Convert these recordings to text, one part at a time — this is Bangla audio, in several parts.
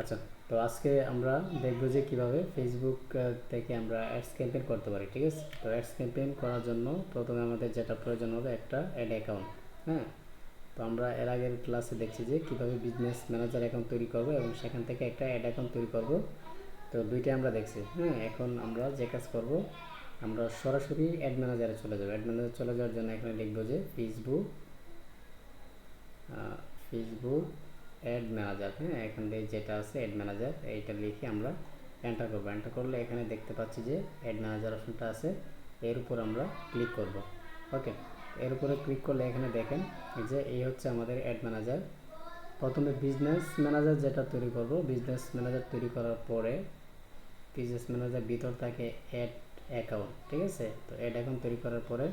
আচ্ছা তো আজকে আমরা দেখব যে কীভাবে ফেসবুক থেকে আমরা অ্যাডস ক্যাম্পেইন করতে পারি, ঠিক আছে? তো অ্যাডস ক্যাম্পেইন করার জন্য প্রথমে আমাদের যেটা প্রয়োজন হবে একটা অ্যাড অ্যাকাউন্ট হ্যাঁ? তো আমরা এর আগের ক্লাসে দেখছি যে কীভাবে বিজনেস ম্যানেজার অ্যাকাউন্ট তৈরি করব এবং সেখান থেকে একটা অ্যাড অ্যাকাউন্ট তৈরি করব। তো দুইটা আমরা দেখছি হ্যাঁ? এখন আমরা যে কাজ করব, আমরা সরাসরি অ্যাড ম্যানেজারে চলে যাব। অ্যাড ম্যানেজারে চলে যাওয়ার জন্য এখানে লিখব যে ফেসবুক ফেসবুক অ্যাড ম্যানেজার হ্যাঁ? এখান থেকে যেটা আছে অ্যাড ম্যানেজার এইটা লিখে আমরা এন্টার করব। এন্টার করলে এখানে দেখতে পাচ্ছি যে অ্যাড ম্যানেজার অপশনটা আছে। এর উপর আমরা ক্লিক করব। ওকে এর উপরে ক্লিক করলে এখানে দেখেন যে এই হচ্ছে আমাদের অ্যাড ম্যানেজার প্রথমে বিজনেস ম্যানেজার যেটা তৈরি করব বিজনেস ম্যানেজার তৈরি করার পরে বিজনেস ম্যানেজার ভিতর থাকে অ্যাড অ্যাকাউন্ট ঠিক আছে? তো অ্যাড অ্যাকাউন্ট তৈরি করার পরে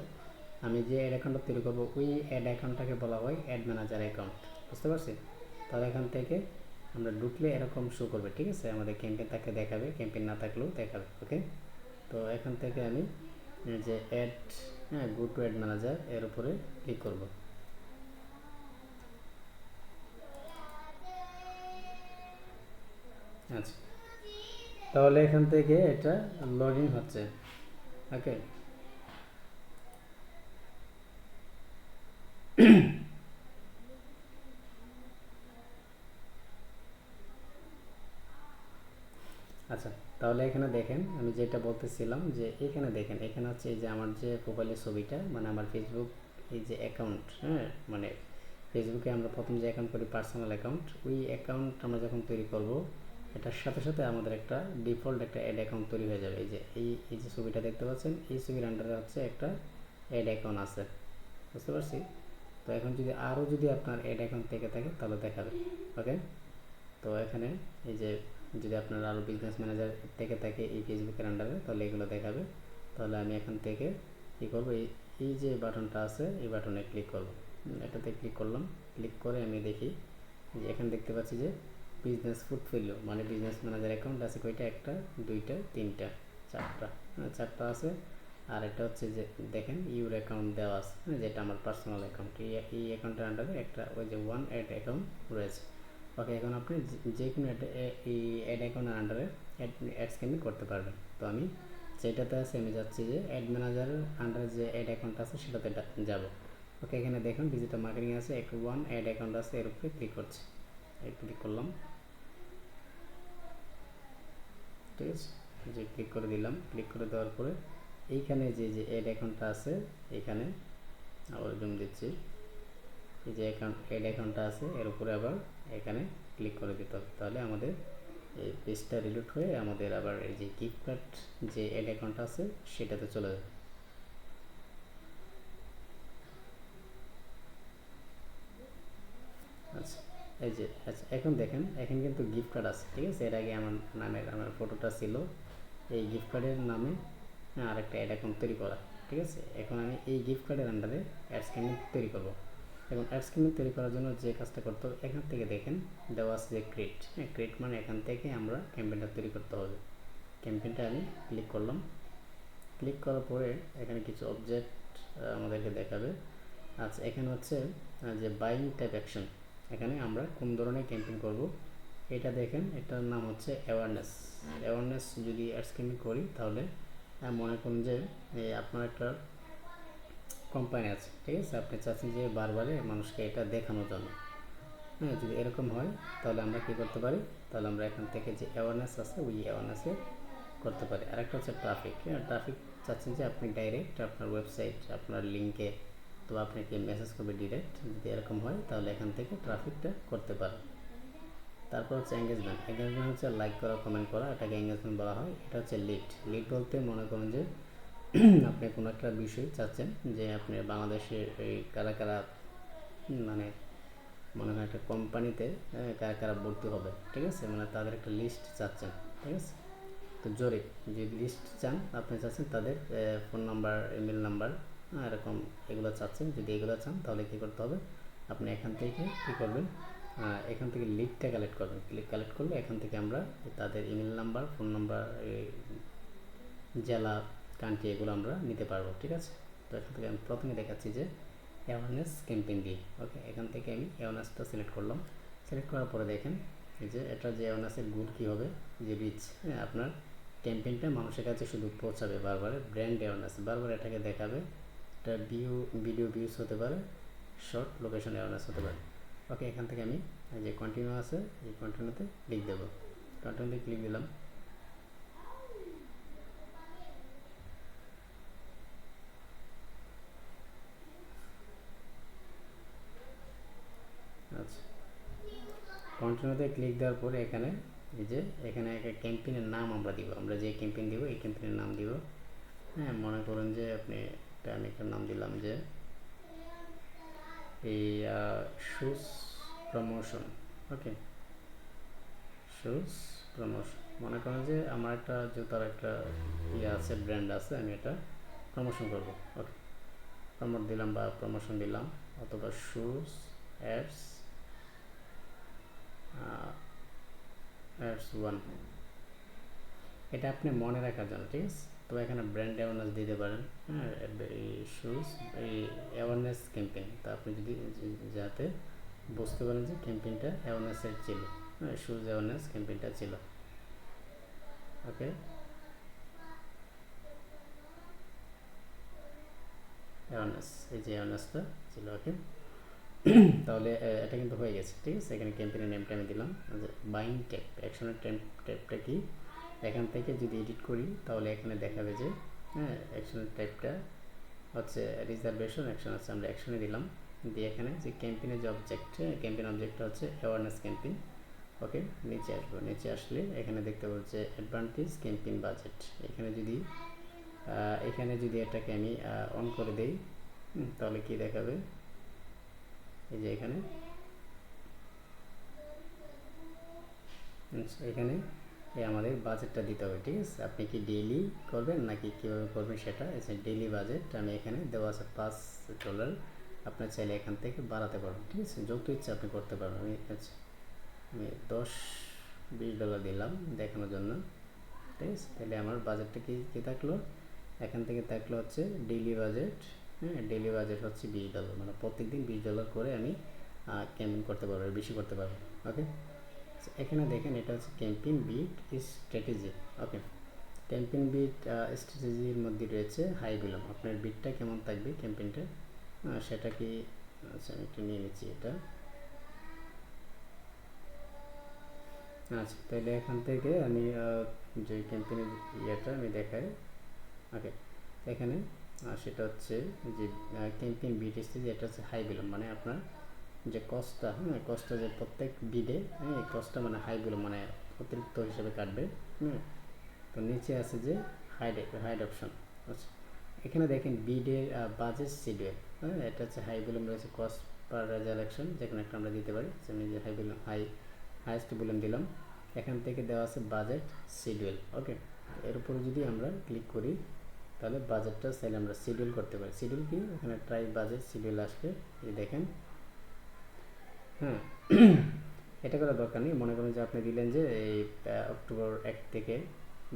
আমি যে অ্যাড অ্যাকাউন্টটা তৈরি করব, ওই অ্যাড অ্যাকাউন্টটাকে বলা হয় অ্যাড ম্যানেজার অ্যাকাউন্ট বুঝতে পারছি তাহলে এখান থেকে আমরা ঢুকলে এরকম শো করবে, ঠিক আছে? আমাদের ক্যাম্পেইন তাকে দেখাবে ক্যাম্পেইন না থাকলেও দেখাবে ওকে তো এখান থেকে আমি যে অ্যাড হ্যাঁ গো টু অ্যাড ম্যানেজার এর উপরে ক্লিক করব। আচ্ছা। তাহলে এখান থেকে এটা লগ হচ্ছে ওকে আচ্ছা তাহলে এখানে দেখেন, আমি যেটা বলতেছিলাম যে এখানে দেখেন, এখানে হচ্ছে এই যে আমার যে প্রোফাইলের ছবিটা মানে আমার ফেসবুক এই যে অ্যাকাউন্ট হ্যাঁ? মানে ফেসবুকে আমরা প্রথম যে অ্যাকাউন্ট করি পার্সোনাল অ্যাকাউন্ট ওই অ্যাকাউন্ট আমরা যখন তৈরি করব, এটার সাথে সাথে আমাদের একটা ডিফল্ট একটা অ্যাড অ্যাকাউন্ট তৈরি হয়ে যাবে। এই যে, এই এই যে ছবিটা দেখতে পাচ্ছেন, এই ছবির আন্ডারে হচ্ছে একটা অ্যাড অ্যাকাউন্ট আছে। বুঝতে পারছি? তো এখন যদি আরও যদি আপনার অ্যাড অ্যাকাউন্ট থেকে থাকে, তাহলে দেখাবে। ওকে তো এখানে এই যে যদি আপনার আরও বিজনেস ম্যানেজার থেকে থাকে এই ফেসবুকের আন্ডারে তাহলে এগুলো দেখাবে। তাহলে আমি এখান থেকে কী করব? এই এই যে বাটনটা আছে, এই বাটনে ক্লিক করব। এটাতে ক্লিক করলাম। ক্লিক করে আমি দেখি যে এখানে দেখতে পাচ্ছি যে বিজনেস ফুটফিলিও মানে বিজনেস ম্যানেজার অ্যাকাউন্ট আছে কয়টা? একটা, দুইটা, তিনটা, চারটা। চারটা আছে। আর এটা হচ্ছে যে দেখেন ইউর অ্যাকাউন্ট দেওয়া আছে। যেটা আমার পার্সোনাল অ্যাকাউন্ট এই অ্যাকাউন্টের আন্ডারে একটা ওই যে ওয়ান অ্যাড অ্যাকাউন্ট রয়েছে। ওকে এখন আপনি যে- কোনো এই অ্যাড অ্যাকাউন্টের আন্ডারে অ্যাড অ্যাডস ক্যাম্পিং করতে পারবেন। তো আমি যেটাতে আছে, আমি যাচ্ছি যে অ্যাড ম্যানেজারের আন্ডারে যে অ্যাড অ্যাকাউন্ট আছে, সেটাতে যাব। ওকে এখানে দেখুন ডিজিটাল মার্কেটিং আছে, একটা ওয়ান অ্যাড অ্যাকাউন্ট আছে, এর উপরে ক্লিক করছি। ক্লিক করলাম। ঠিক আছে? যে ক্লিক করে দিলাম। ক্লিক করে দেওয়ার পরে এইখানে যে যে অ্যাড অ্যাকাউন্টটা আছে, এখানে আবার জুম দিচ্ছি। এই যে অ্যাকাউন্ট অ্যাড অ্যাকাউন্টটা আছে, এর উপরে আবার এখানে ক্লিক করে দিতে হবে। তাহলে আমাদের এই পেজটা রিলোড হয়ে আমাদের আবার এই যে গিফট কার্ড যে অ্যাড অ্যাকাউন্টটা আছে, সেটাতে চলে যাবে। আচ্ছা এই যে আচ্ছা এখন দেখেন, এখন কিন্তু গিফট কার্ড আছে, ঠিক আছে? এর আগে আমার নামের, আমার ফটোটা ছিল। এই গিফট কার্ডের নামে আরেকটা অ্যাড অ্যাকাউন্ট তৈরি করা, ঠিক আছে? এখন আমি এই গিফট কার্ডের আন্ডারে অ্যাড স্ক্যানিং তৈরি করব। এবং অ্যাড স্ক্যানিং তৈরি করার জন্য যে কাজটা করতে হবে, এখান থেকে দেখেন, দেওয়া আছে যে ক্রিট হ্যাঁ ক্রিয়েট মানে এখান থেকে আমরা ক্যাম্পেইনটা তৈরি করতে হবে। ক্যাম্পেইনটা আমি ক্লিক করলাম। ক্লিক করার পরে এখানে কিছু অবজেক্ট আমাদেরকে দেখাবে। আচ্ছা এখানে হচ্ছে যে বাইং টাইপ অ্যাকশন এখানে আমরা কোন ধরনের ক্যাম্পেইন করব? এটা দেখেন, এটার নাম হচ্ছে অ্যাওয়ারনেস অ্যাওয়ারনেস যদি অ্যাডস ক্যাম্পেইন করি, তাহলে মনে করুন যে আপনার একটা কোম্পানি আছে, ঠিক আছে? আপনি চাচ্ছেন যে বারবারে মানুষকে এটা দেখানোর জন্য। হ্যাঁ যদি এরকম হয়, তাহলে আমরা কী করতে পারি? তাহলে আমরা এখান থেকে যে অ্যাওয়ারনেস আছে, ওই অ্যাওয়ারনেসে করতে পারি। আরেকটা হচ্ছে ট্রাফিক হ্যাঁ? ট্রাফিক চাচ্ছেন যে আপনি ডাইরেক্ট আপনার ওয়েবসাইট আপনার লিঙ্কে তো আপনাকে মেসেজ করবে ডিরেক্ট যদি এরকম হয়, তাহলে এখান থেকে ট্রাফিকটা করতে পারেন। তারপর হচ্ছে এঙ্গেজমেন্ট এঙ্গেজমেন্ট হচ্ছে লাইক করা কমেন্ট করা, এটাকে এঙ্গেজমেন্ট বলা হয়। এটা হচ্ছে লিড লিড বলতে মনে করুন যে আপনি কোনো একটা বিষয় চাচ্ছেন যে আপনি বাংলাদেশে এই কারা কারা মানে মনে হয় একটা কোম্পানিতে কারা কারা ভর্তি হবে, ঠিক আছে? মানে তাদের একটা লিস্ট চাচ্ছেন, ঠিক আছে? তো জোরে, যে লিস্ট চান, আপনি চাচ্ছেন তাদের ফোন নাম্বার ইমেল নাম্বার এরকম এগুলো চাচ্ছেন। যদি এগুলো চান, তাহলে কী করতে হবে? আপনি এখান থেকে কী করবেন? এখান থেকে লিডটা কালেক্ট করবেন। ক্লিক কালেক্ট করলে এখান থেকে আমরা তাদের ইমেল নাম্বার ফোন নাম্বার জেলা কান্ট্রি এগুলো আমরা নিতে পারব, ঠিক আছে? তো এখান থেকে আমি প্রথমে দেখাচ্ছি যে অ্যাওয়ারনেস ক্যাম্পেইন দিয়ে ওকে এখান থেকে আমি অ্যাওয়ারনেসটা সিলেক্ট করলাম। সিলেক্ট করার পরে দেখেন যে এটা যে অ্যাওয়ারনেসের গুড কী হবে? যে রিচ হ্যাঁ আপনার ক্যাম্পেইনটা মানুষের কাছে শুধু পৌঁছাবে বারবার ব্র্যান্ড অ্যাওয়ারনেস বারবার এটাকে দেখাবে, এটা ভিউ ভিডিও ভিউজ হতে পারে শর্ট লোকেশন অ্যাওয়ারনেস হতে পারে। ওকে এখান থেকে আমি যে কন্টিনিউ আছে, এই কন্টিনিউতে ক্লিক দেবো। কন্টিনিউতে ক্লিক দিলাম আচ্ছা কন্টিনিউতে ক্লিক দেওয়ার পরে এখানে এই যে এখানে একটা ক্যাম্পেইনের নাম আমরা দিব। আমরা যে ক্যাম্পেইন দিব, এই ক্যাম্পেইনের নাম দিব। হ্যাঁ মনে করুন যে আপনি একটা আমি একটা নাম দিলাম যে এই shoes promotion okay shoes promotion মনে করেন যে আমার একটা জুতার একটা ইয়ে আছে ব্র্যান্ড আছে, আমি এটা প্রমোশন করব ওকে প্রমোট দিলাম বা প্রমোশন দিলাম, অথবা শুজ অ্যাডস অ্যাডস ওয়ান এটা আপনি মনে রাখার জন্য, ঠিক আছে? তো এখানে ব্র্যান্ড অ্যাওয়ারনেস দিতে পারেন হ্যাঁ? শুজ এই অ্যাওয়ারনেস ক্যাম্পেইন তা আপনি যদি যাতে বুঝতে পারেন যে ক্যাম্পেইনটা অ্যাওয়ারনেসের ছিল হ্যাঁ? শুজ অ্যাওয়ারনেস ক্যাম্পেইনটা ছিল। ওকে অ্যাওয়ারনেস এই যে অ্যাওয়ারনেসটা ছিল ওকে তাহলে এটা কিন্তু হয়ে গেছে, ঠিক আছে? এখানে ক্যাম্পেনের নেমটা আমি দিলাম। যে বাইং ট্যাপ অ্যাকশনের ট্যাপ ট্যাপটা কি? এখান থেকে যদি এডিট করি, তাহলে এখানে দেখাবে যে হ্যাঁ অ্যাকশনের টাইপটা হচ্ছে রিজার্ভেশন অ্যাকশন আছে, আমরা অ্যাকশনে দিলাম। দিয়ে এখানে যে ক্যাম্পেনের যে অবজেক্ট ক্যাম্পেন অবজেক্টটা হচ্ছে অ্যাওয়ারনেস ক্যাম্পেন ওকে, নিচে আসব। নিচে আসলে এখানে দেখতে পাচ্ছি অ্যাডভান্টেজ ক্যাম্পেইন বাজেট এখানে যদি এখানে যদি এটাকে আমি অন করে দেই তাহলে কি দেখাবে? এই যে এখানে। এখানে এই আমাদের বাজেটটা দিতে হবে, ঠিক আছে? আপনি কি ডেইলি করবেন নাকি কীভাবে করবেন সেটা? ডেইলি বাজেট আমি এখানে দেওয়া আছে পাঁচ ডলার আপনার চাইলে এখান থেকে বাড়াতে পারবেন, ঠিক আছে? যত ইচ্ছা আপনি করতে পারবেন। আমি আচ্ছা আমি দশ, বিশ ডলার দিলাম দেখানোর জন্য, ঠিক আছে? তাহলে আমার বাজেটটা কি, কী থাকল? এখান থেকে থাকল হচ্ছে ডেইলি বাজেট হ্যাঁ ডেলি বাজেট হচ্ছে বিশ ডলার মানে প্রত্যেক দিন বিশ ডলার করে আমি ক্যাম্পিং করতে পারব বেশি করতে পারব ওকে এখানে দেখেন এটা হচ্ছে campaign bid strategy okay campaign bid স্ট্র্যাটেজির মধ্যে রয়েছে হাই বিলম আপনার বিটটা কেমন থাকবে ক্যাম্পিংটা সেটা কি আচ্ছা আমি একটু নিয়ে নিচ্ছি এটা। আচ্ছা তাহলে এখান থেকে আমি যে ক্যাম্পেইনের ইয়েটা আমি দেখাই ওকে এখানে সেটা হচ্ছে যে ক্যাম্পেইন বিট স্টেজ এটা হচ্ছে হাই বিলম মানে আপনার যে কস্টটা হ্যাঁ কস্টটা যে প্রত্যেক বিডে হ্যাঁ এই কস্টটা মানে হাই বিলম মানে অতিরিক্ত হিসেবে কাটবে হ্যাঁ তো নিচে আছে যে হাইড হাইড অপশন আচ্ছা। এখানে দেখেন বিডের বাজেট শিডিউল হ্যাঁ এটা হচ্ছে হাই বিলম রয়েছে কস্ট পার রেজালেকশন যেখানে একটা আমরা দিতে পারি আমি যে high volume high highest volume দিলাম, এখান থেকে দেওয়া আছে বাজেট শিডিউল ওকে এর উপরে যদি আমরা ক্লিক করি তাহলে বাজেটটা চাইলে আমরা শিডিউল করতে পারি। শিডিউল কি? এখানে ট্রাই বাজেট শিডিউল আসবে এই দেখেন। হ্যাঁ এটা করার দরকার নেই। মনে করেন যে আপনি দিলেন যে এই অক্টোবর এক থেকে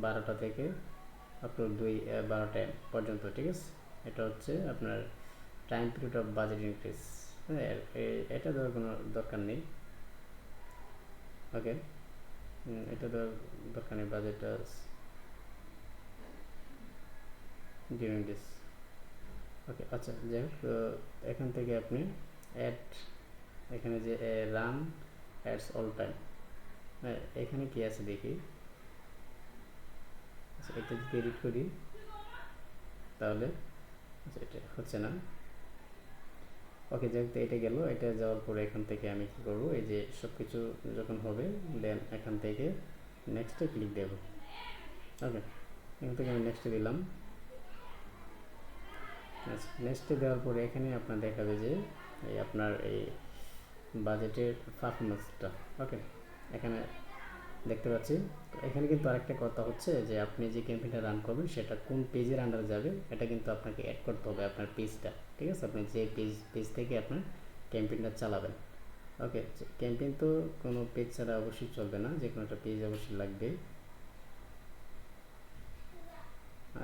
বারোটা থেকে অক্টোবর দুই বারোটা পর্যন্ত, ঠিক আছে? এটা হচ্ছে আপনার time period of budget increase হ্যাঁ এটা দেওয়ার কোনো দরকার নেই। ওকে এটা দেওয়ার দরকার নেই বাজেটটা ডিউরিং দিস ওকে আচ্ছা যাই হোক এখান থেকে আপনি অ্যাড এখানে যে রান অ্যাডস অল টাইম হ্যাঁ এখানে কি আছে দেখি? আচ্ছা এটা যদি এডিট করি, তাহলে আচ্ছা এটা হচ্ছে না। ওকে যাই যেহেতু এটা গেল, এটা যাওয়ার পরে এখান থেকে আমি কী করব? এই যে সব কিছু যখন হবে দেন এখান থেকে নেক্সটে ক্লিক দেব। ওকে এখান থেকে আমি নেক্সটে দিলাম। নেক্সটে দেওয়ার পরে এখানে আপনার দেখাবে যে এই আপনার এই বাজেটের পারফরমেন্সটা ওকে এখানে দেখতে পাচ্ছি। এখানে কিন্তু আরেকটা কথা হচ্ছে যে আপনি যে ক্যাম্পেইনটা রান করবেন, সেটা কোন পেজের আন্ডারে যাবে, এটা কিন্তু আপনাকে অ্যাড করতে হবে আপনার পেজটা ঠিক আছে? আপনি যে পেজ পেজ থেকে আপনার ক্যাম্পেইনটা চালাবেন ওকে ক্যাম্পেইন তো কোনো পেজ ছাড়া অবশ্যই চলবে না যে কোনো একটা পেজ অবশ্যই লাগবে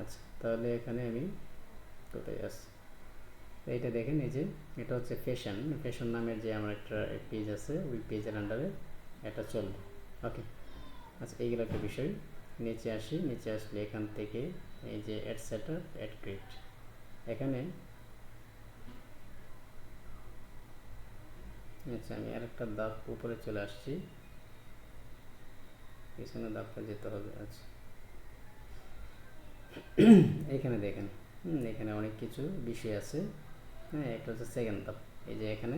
আচ্ছা তাহলে এখানে আমি কোথায় আসছি এইটা দেখেন, এই যে, এটা হচ্ছে ফ্যাশন ফ্যাশন নামের যে আমার একটা পেজ আছে, ওই পেজের আন্ডারে এটা চলবে। ওকে আচ্ছা এইগুলো একটা বিষয়। নিচে আসি, নিচে আসলে এখান থেকে এই যে অ্যাড সেটার অ্যাড ক্রিয়েট এখানে আচ্ছা আমি আরেকটা দাগ উপরে চলে আসছি। পিছনে দাগটা যেতে হবে আচ্ছা। এখানে দেখেন। এখানে অনেক কিছু বিষয় আছে। হ্যাঁ একটা হচ্ছে সেকেন্ড ধাপ। এই যে এখানে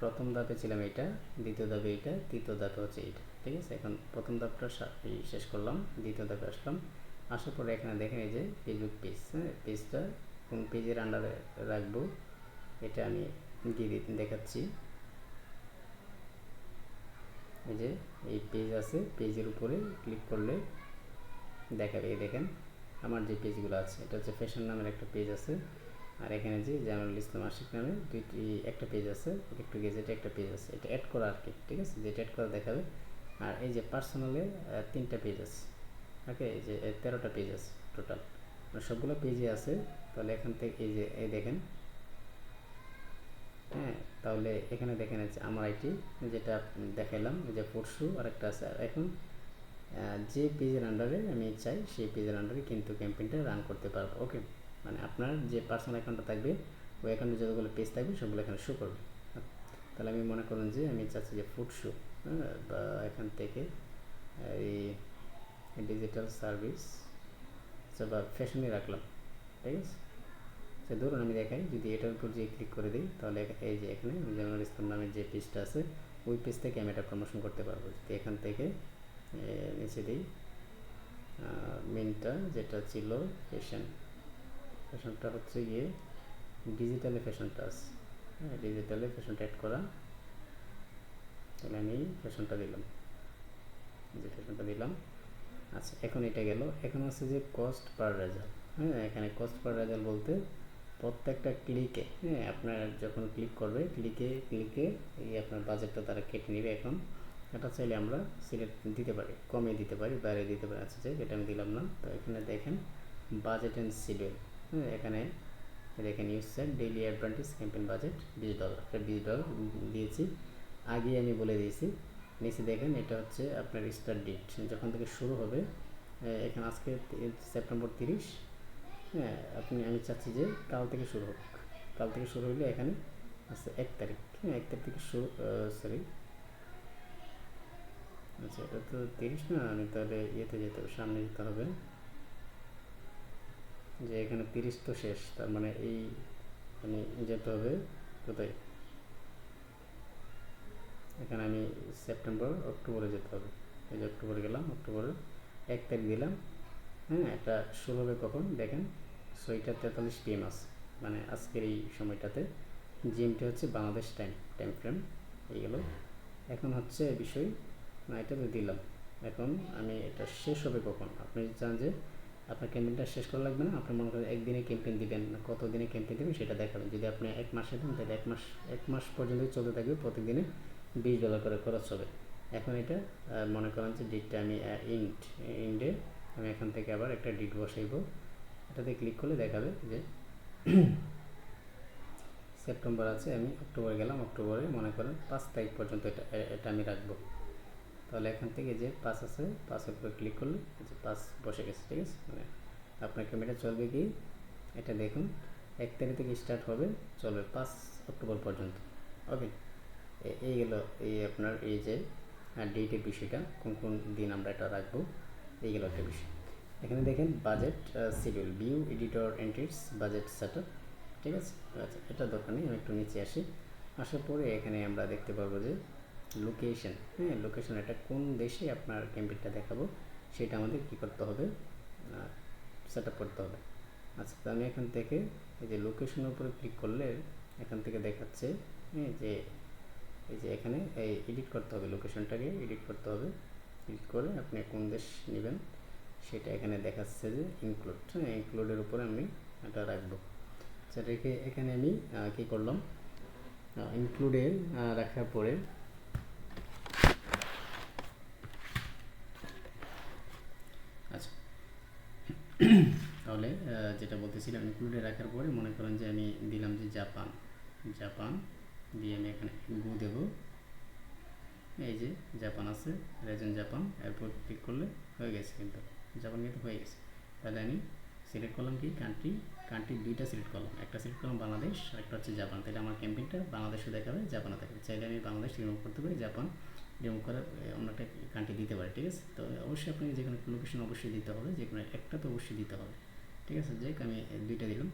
প্রথম ধাপে ছিলাম এটা দ্বিতীয় ধাপে এটা তৃতীয় ধাপে হচ্ছে এইটা, ঠিক আছে? এখন প্রথম ধাপটা শেষ করলাম, দ্বিতীয় ধাপে আসলাম। আসার পরে এখানে দেখেন এই যে ফেসবুক পেজ হ্যাঁ পেজটা কোন পেজের আন্ডারে রাখব, এটা আমি দিয়ে দেখাচ্ছি। এই যে, এই পেজ আছে পেজের উপরে ক্লিক করলে দেখাবে দেখেন। আমার যে পেজগুলো আছে, এটা হচ্ছে ফ্যাশন নামের একটা পেজ আছে। আর এখানে যে জামালুল ইসলাম আশিক নামে দুইটি, একটা পেজ আছে, একটু গেজেটে একটা পেজ আছে। এটা অ্যাড করা আর কি, ঠিক আছে? যেটা অ্যাড করা দেখাবে। আর এই যে পার্সোনালে তিনটা পেজ আছে। ওকে এই যে তেরোটা পেজ আছে টোটাল সবগুলো পেজে আছে। তাহলে এখান থেকে, এই যে, এই দেখেন। হ্যাঁ তাহলে এখানে দেখেন আমার আইটি, যেটা দেখাইলাম যে পরশু আর একটা আছে এখন যে পেজের আন্ডারে আমি চাই, সেই পেজের আন্ডারে কিন্তু ক্যাম্পেইনটা রান করতে পারব ওকে মানে আপনার যে পার্সোনাল অ্যাকাউন্টটা থাকবে, ওই অ্যাকাউন্টে যতগুলো পেজ থাকবে, সবগুলো এখানে শো করবে। তাহলে আমি মনে করুন যে আমি চাচ্ছি যে ফুড শো হ্যাঁ? বা এখান থেকে এই ডিজিটাল সার্ভিস বা ফ্যাশনে রাখলাম, ঠিক আছে? সে ধরুন আমি দেখাই, যদি এটার উপর যে ক্লিক করে দিই, তাহলে এই যে এখানে জামাল ইসলাম নামের যে পেজটা আছে, ওই পেজ থেকে আমি এটা প্রমোশন করতে পারব। যদি এখান থেকে নিচে দিই মেনটা যেটা ছিল ফ্যাশন ফ্যাশনটা হচ্ছে গিয়ে ডিজিটালে ফ্যাশনটা আছে হ্যাঁ ডিজিটালে ফ্যাশনটা অ্যাড করা। তাহলে আমি ফ্যাশনটা দিলাম। যে ফ্যাশনটা দিলাম। আচ্ছা এখন এটা গেল। এখন আছে যে কস্ট পার রেজাল্ট হ্যাঁ এখানে কস্ট পার রেজাল্ট বলতে প্রত্যেকটা ক্লিকে হ্যাঁ আপনার যখন ক্লিক করবে ক্লিকে ক্লিকে এই আপনার বাজেটটা তারা কেটে নেবে এখন। এটা চাইলে আমরা সিলেক্ট দিতে পারি, কমে দিতে পারি, বাইরে দিতে পারি। আচ্ছা যাই এটা আমি দিলাম না। তো এখানে দেখেন বাজেট অ্যান্ড শিডিউল হ্যাঁ এখানে দেখেন use set daily advantage campaign budget বিশ ডলার একটা বিশ ডলার দিয়েছি। আগে আমি বলে দিয়েছি। নিচে দেখেন, এটা হচ্ছে আপনার স্টার্ট ডেট যখন থেকে শুরু হবে এখানে আজকে সেপ্টেম্বর তিরিশ। হ্যাঁ আপনি, আমি চাচ্ছি যে কাল থেকে শুরু হোক। কাল থেকে শুরু হলে এখানে আছে এক তারিখ। হ্যাঁ এক তারিখ থেকে শুরু সরি আচ্ছা এটা তো তিরিশ না? আমি তাহলে ইয়েতে যেতে হবে, সামনে যেতে হবে। যে এখানে তিরিশ তো শেষ, তার মানে এই মানে যেতে হবে। কোথায়? এখানে আমি সেপ্টেম্বর, অক্টোবরে যেতে হবে। এই যে অক্টোবরে গেলাম, অক্টোবরে এক তারিখ দিলাম। হ্যাঁ এটা শুরু হবে কখন? দেখেন, ছয়টা তেতাল্লিশ পিএম আছে মানে আজকের এই সময়টাতে। জিএমটি হচ্ছে বাংলাদেশ টাইম টাইম ফ্রেম এইগুলো এখন হচ্ছে বিষয় না, এটা তো দিলাম। এখন আমি এটা শেষ হবে কখন? আপনি চান যে আপনার ক্যাম্পেইনটা শেষ করা লাগবে না? আপনি মনে করেন একদিনে ক্যাম্পেইন দিবেন কত দিনে ক্যাম্পেইন দেবেন সেটা দেখাবেন। যদি আপনি এক মাসে দেন, তাহলে এক মাস এক মাস পর্যন্ত চলতে থাকবে, প্রতিদিনে বিশ ডলার করে খরচ হবে। এখন এটা মনে করেন যে ডেটটা আমি ইন্ড ইন্ডে আমি এখান থেকে আবার একটা ডিট বসাইব। এটাতে ক্লিক করলে দেখাবে যে সেপ্টেম্বর আছে, আমি অক্টোবরে গেলাম, অক্টোবরে মনে করেন পাঁচ তারিখ পর্যন্ত এটা এটা আমি রাখব। তাহলে এখান থেকে যে পাস আছে পাসের উপরে ক্লিক করলে এই যে পাস বসে গেছে, ঠিক আছে? মানে আপনার ক্যামেরা চলবে কি? এটা দেখুন, এক তারিখ থেকে স্টার্ট হবে, চলবে পাঁচ অক্টোবর পর্যন্ত। ওকে এই গেল, এই আপনার এই যে ডেটের বিষয়টা, কোন কোন দিন আমরা এটা রাখব এইগুলো একটা বিষয়। এখানে দেখেন budget schedule view editor entries budget set ঠিক আছে? আচ্ছা এটা দরকার নেই, আমি একটু নিচে আসি। আসার পরে এখানে আমরা দেখতে পারব যে লোকেশন হ্যাঁ লোকেশন এটা কোন দেশে আপনার ক্যাম্পেইনটা দেখাবো, সেটা আমাদের কী করতে হবে সেট করতে হবে। আচ্ছা তো আমি এখান থেকে এই যে লোকেশনের উপরে ক্লিক করলে এখান থেকে দেখাচ্ছে হ্যাঁ যে এই যে এখানে, এই এডিট করতে হবে লোকেশনটাকে এডিট করতে হবে এডিট করে আপনি কোন দেশ নেবেন, সেটা এখানে দেখাচ্ছে যে ইনক্লুড হ্যাঁ ইনক্লুডের উপরে আমি এটা রাখব। আচ্ছা রেখে এখানে আমি কী করলাম ইনক্লুডে রাখার পরে আচ্ছা তাহলে আহ, যেটা বলতেছিলাম ইনক্লুডে রাখার পরে মনে করেন যে আমি দিলাম যে জাপান। জাপান দিয়ে আমি এখানে গু দেব। এই যে জাপান আছে রেজন জাপান, এরপর ক্লিক করলে হয়ে গেছে কিন্তু। জাপান কিন্তু হয়ে গেছে। তাহলে আমি সিলেক্ট করলাম কি? কান্ট্রি কান্ট্রি দুইটা সিলেক্ট করলাম। একটা সিলেক্ট করলাম বাংলাদেশ আর একটা হচ্ছে জাপান। তাহলে আমার ক্যাম্পেইনটা বাংলাদেশে দেখাবে, জাপানে দেখাবে। চাইলে আমি বাংলাদেশ রিমুভ করতে পারি, জাপান রিমুভ করে অন্য একটা কান্ট্রি দিতে পারি, ঠিক আছে? তো অবশ্যই আপনাকে যে কোনো লোকেশন অবশ্যই দিতে হবে যে কোনো একটা তো অবশ্যই দিতে হবে। ঠিক আছে হোক, আমি দুইটা দিলাম।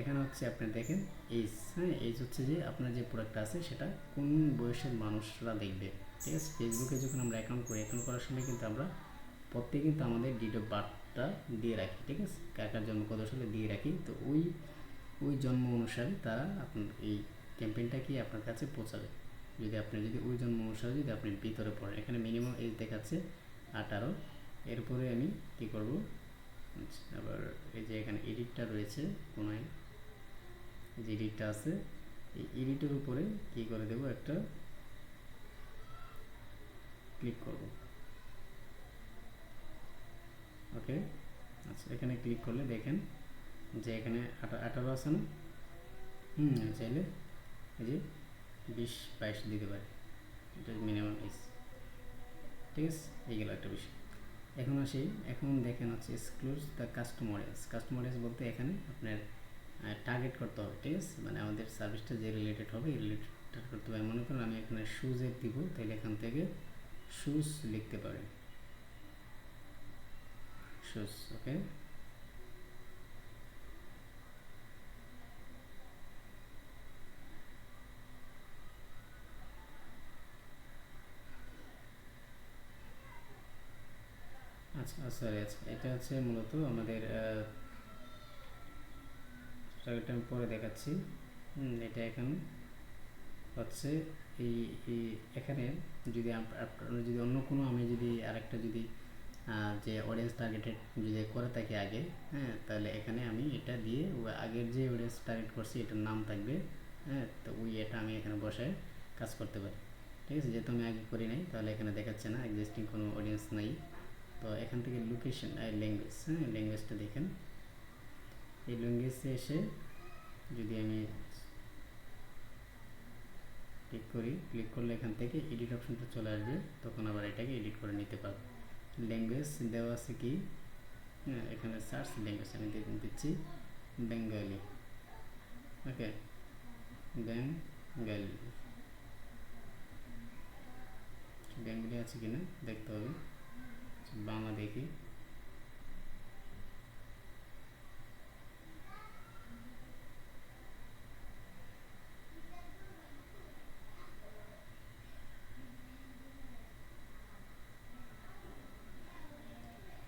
এখানে হচ্ছে আপনি দেখেন এইজ হ্যাঁ এইজ হচ্ছে যে আপনার যে প্রোডাক্টটা আছে সেটা কোন বয়সের মানুষরা দেখবে ঠিক আছে? ফেসবুকে যখন আমরা অ্যাকাউন্ট করি অ্যাকাউন্ট করার সময় কিন্তু আমরা প্রত্যেকে কিন্তু আমাদের ডিট অফ বার্থটা দিয়ে রাখি ঠিক আছে? কার কার জন্ম কত সালে দিয়ে রাখি। তো ওই ওই জন্ম অনুসারে তারা আপনার এই ক্যাম্পেইনটা কি আপনার কাছে পৌঁছাবে। যদি আপনি যদি ওই জন্ম অনুসারে যদি আপনি ভিতরে পড়েন এখানে মিনিমাম এজ দেখাচ্ছে আঠারো। এরপরে আমি কী করব? আবার এই যে এখানে এডিটটা রয়েছে কোনায় যে এডিটটা আছে, এই এডিটের উপরে কী করে দেব একটা ক্লিক করব। ওকে আচ্ছা এখানে ক্লিক করলে দেখেন যে এখানে আঠা আঠারো আছে না? হুম, চাইলে এই যে বিশ, বাইশ দিতে পারি। এটা মিনিমাম এজ ঠিক আছে এইগুলো একটা বিষয়। এখন আসি এখন দেখেন হচ্ছে এক্সক্লুজ দ্য কাস্টমারেজ কাস্টমারেজ বলতে এখানে আপনার টার্গেট করতে হবে, ঠিক আছে? মানে আমাদের সার্ভিসটা যে রিলেটেড হবে রিলেটেড করতে হবে। মনে করেন আমি এখানে শুজের দিব, তাহলে এখান থেকে শুজ লিখতে পারি। শুজ ওকে আচ্ছা সরি আচ্ছা। এটা হচ্ছে মূলত আমাদের টার্গেটটা আমি পরে দেখাচ্ছি। এটা এখন হচ্ছে এই এখানে যদি যদি অন্য কোনো আমি যদি আরেকটা যদি যে অডিয়েন্স টার্গেটেড যদি করে থাকি আগে হ্যাঁ তাহলে এখানে আমি এটা দিয়ে আগের যে অডিয়েন্স টার্গেট করছি এটার নাম থাকবে হ্যাঁ তো ওই এটা আমি এখানে বসায় কাজ করতে পারি। ঠিক আছে? যেহেতু আমি আগে করি নাই, তাহলে এখানে দেখাচ্ছে না এক্সিস্টিং কোনো অডিয়েন্স নাই। তো এখান থেকে লোকেশন ল্যাঙ্গুয়েজ হ্যাঁ ল্যাঙ্গুয়েজটা দেখেন। এই ল্যাঙ্গুয়েজে এসে যদি আমি ক্লিক করি ক্লিক করলে এখান থেকে এডিট অপশনটা চলে আসবে, তখন আবার এটাকে এডিট করে নিতে পারব। ল্যাঙ্গুয়েজ দেওয়া আছে কি? হ্যাঁ এখানে সার্চ ল্যাঙ্গুয়েজ আমি দিচ্ছি বেঙ্গলি ওকে বেঙ্গলি বেঙ্গলি আছে কিনা? দেখতে হবে। বাংলা দেখি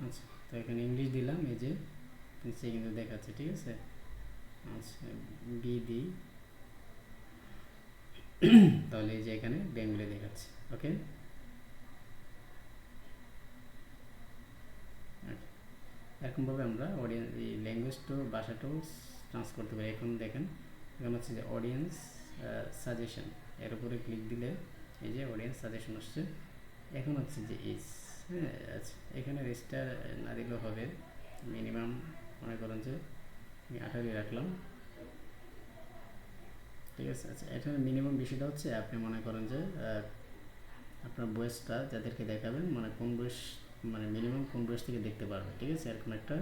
আচ্ছা তো এখানে ইংলিশ দিলাম, এই যে নিচে কিন্তু দেখাচ্ছে, ঠিক আছে? আচ্ছা বি দি তাহলে এই যে এখানে বেঙ্গলি দেখাচ্ছে ওকে এরকমভাবে আমরা অডিয়েন্স এই ল্যাঙ্গুয়েজটাও ভাষাটাও ট্রান্স করতে পারি। এখন দেখেন, এখন হচ্ছে যে অডিয়েন্স সাজেশন এর উপরে ক্লিক দিলে এই যে অডিয়েন্স সাজেশন আসছে। এখন হচ্ছে যে এজ হ্যাঁ আচ্ছা এখানে রেজিস্টার না দিলেও হবে। মিনিমাম মনে করেন যে আমি আঠারোই রাখলাম। ঠিক আছে আচ্ছা এখানে মিনিমাম বিষয়টা হচ্ছে আপনি মনে করেন যে আপনার বয়সটা যাদেরকে দেখাবেন মানে কোন বয়স মানে মিনিমাম কোন বয়স থেকে দেখতে পারবে, ঠিক আছে? এরকম একটা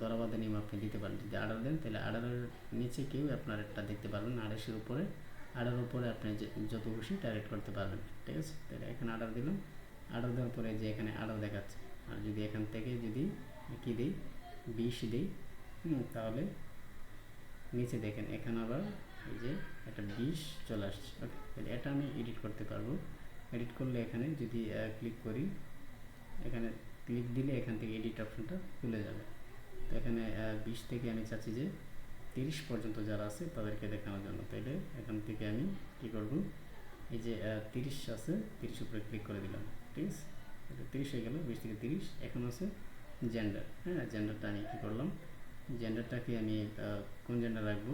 দরাবাদা নিয়ম আপনি দিতে পারেন। যদি আঠারো দেন, তাহলে আঠারোর নিচে কেউ আপনার একটা দেখতে পারবেন আড়াইশের উপরে আঠারোর উপরে আপনি যত খুশি টার্গেট করতে পারবেন, ঠিক আছে? তাহলে এখানে আঠারো দিলাম। আঠারো দেওয়ার পরে যে এখানে আঠারো দেখাচ্ছে, আর যদি এখান থেকে যদি কী দিই, বিশ দিই তাহলে নিচে দেখেন, এখানে আবার এই যে একটা বিষ চলে আসছে। ওকে তাহলে এটা আমি এডিট করতে পারব। এডিট করলে এখানে যদি ক্লিক করি এখানে ক্লিক দিলে এখান থেকে এডিট অপশনটা খুলে যাবে। তো এখানে বিশ থেকে আমি চাচ্ছি যে তিরিশ পর্যন্ত যারা আছে তাদেরকে দেখানোর জন্য। তাইলে এখান থেকে আমি কী করব? এই যে তিরিশ আছে, তিরিশ উপরে ক্লিক করে দিলাম, ঠিক আছে? তিরিশ হয়ে গেল, বিশ থেকে তিরিশ। এখন আছে জেন্ডার হ্যাঁ? জেন্ডারটা আমি কী করলাম? জেন্ডারটাকে আমি কোন জেন্ডার রাখব?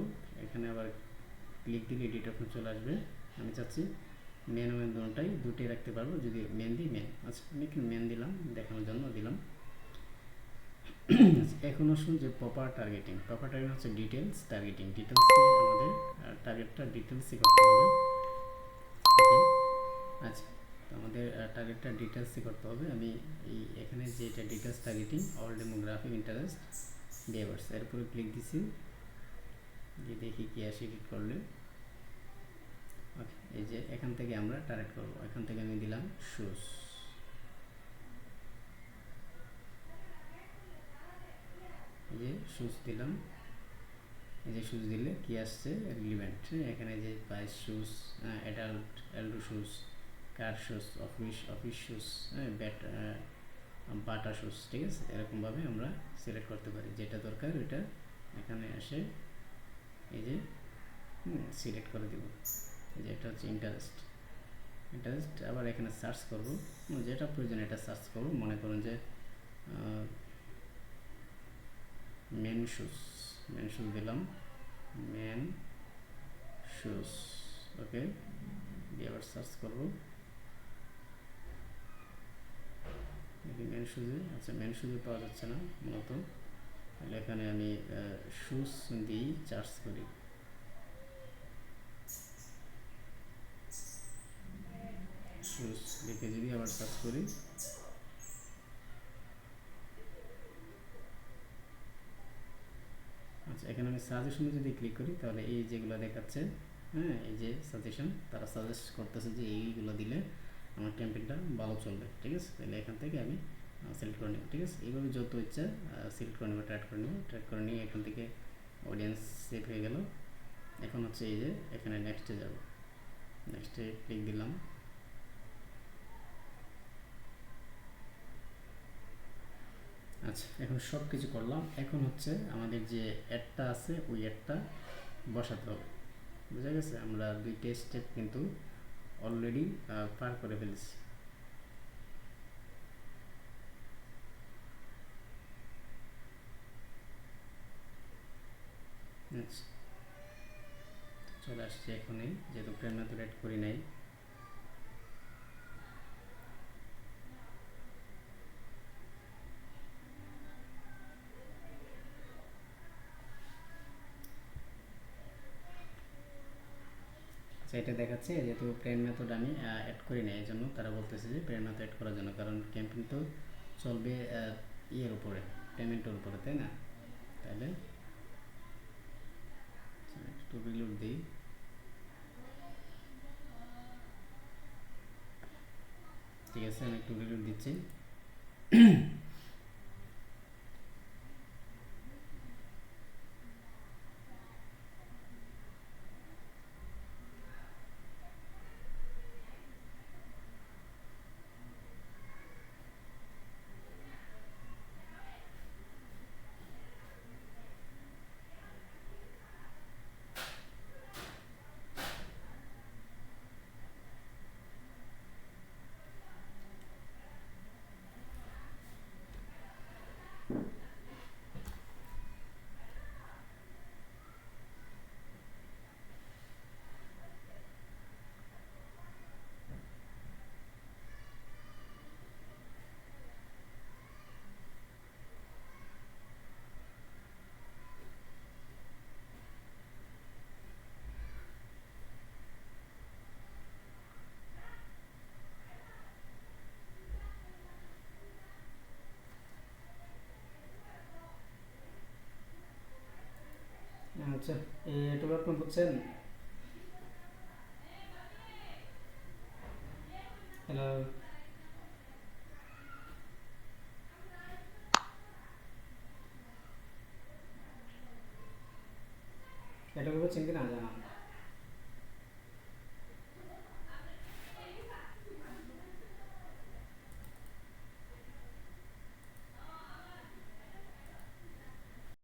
এখানে আবার ক্লিক দিলে এডিট অপশন চলে আসবে। আমি চাচ্ছি মেন ওমেন দুটাই দুটোই রাখতে পারব যদি মেন দিই মেন আচ্ছা আমি একটু মেন দিলাম দেখানোর জন্য দিলাম। আচ্ছা, এখন আসুন যে প্রপার টার্গেটিং প্রপার টার্গেটিং হচ্ছে ডিটেলস টার্গেটিং ডিটেলসে আমাদের টার্গেটটা ডিটেলসে করতে হবে। ওকে আচ্ছা আমাদের টার্গেটটা ডিটেলসই করতে হবে। আমি এই এখানে যেটা details targeting all demographic interest behaviours এর উপরে ক্লিক দিছি। দিয়ে দেখি কি আসে ক্লিক করলে। এই যে এখান থেকে আমরা টার্গেট করব। এখান থেকে আমি দিলাম শুজ এই যে শুজ দিলাম। এই যে শুজ দিলে কি আসছে? রিলিভেন্ট এখানে যে বাইশ shoes adult Aldo shoes car shoes office office shoes bat Bata shoes ঠিক আছে? এরকমভাবে আমরা সিলেক্ট করতে পারি। যেটা দরকার ওইটা এখানে এসে এই যে সিলেক্ট করে দেব। যে এটা হচ্ছে ইন্টারেস্ট ইন্টারেস্ট আবার এখানে সার্চ করব। যেটা প্রয়োজন এটা সার্চ করব। মনে করুন যে মেন শুজ মেন শুজ দিলাম। মেন শুজ ওকে দিয়ে আবার সার্চ করব। মেন শুজে আচ্ছা মেন শুজে পাওয়া যাচ্ছে না মূলত। তাহলে এখানে আমি শুজ দিয়েই চার্জ করি। শুজ লিখে যদি আবার সার্চ করি। আচ্ছা এখানে আমি সাজেশনে যদি ক্লিক করি, তাহলে এই যেগুলো দেখাচ্ছে হ্যাঁ এই যে সাজেশন তারা সাজেস্ট করতেছে যে এইগুলো দিলে আমার ক্যাম্পেইনটা ভালো চলবে, ঠিক আছে? তাহলে এখান থেকে আমি সিলেক্ট করে নেব, ঠিক আছে? এইভাবে যত ইচ্ছা সিলেক্ট করে নেব ট্র্যাক করে নেব ট্র্যাক করে নিয়ে এখান থেকে অডিয়েন্স সেভ হয়ে গেল। এখন হচ্ছে এই যে, এখানে নেক্সটে যাব। নেক্সটে ক্লিক দিলাম। আচ্ছা এখন সব কিছু করলাম। এখন হচ্ছে আমাদের যে অ্যাডটা আছে, ওই অ্যাডটা বসাতে হবে। বুঝা গেছে? আমরা দুইটা স্টেপ কিন্তু অলরেডি পার করে ফেলেছি। চলে আসছে এখনই, যেহেতু প্রেম মেথড অ্যাড করি নাই আচ্ছা এটা দেখাচ্ছে যেহেতু প্রেন মেথড আমি অ্যাড করি না এই জন্য তারা বলতেছে যে প্রেন মেথড অ্যাড করার জন্য, কারণ ক্যাম্পেইন তো চলবে ইয়ের উপরে পেমেন্টের উপরে, তাই না? তাহলে একটু রিলোড দিই। ঠিক আছে, আমি একটু রিলোড দিচ্ছি। আচ্ছা এটুকু আপনি বুঝছেন হ্যালো এটুকু বুঝছেন কি না জানা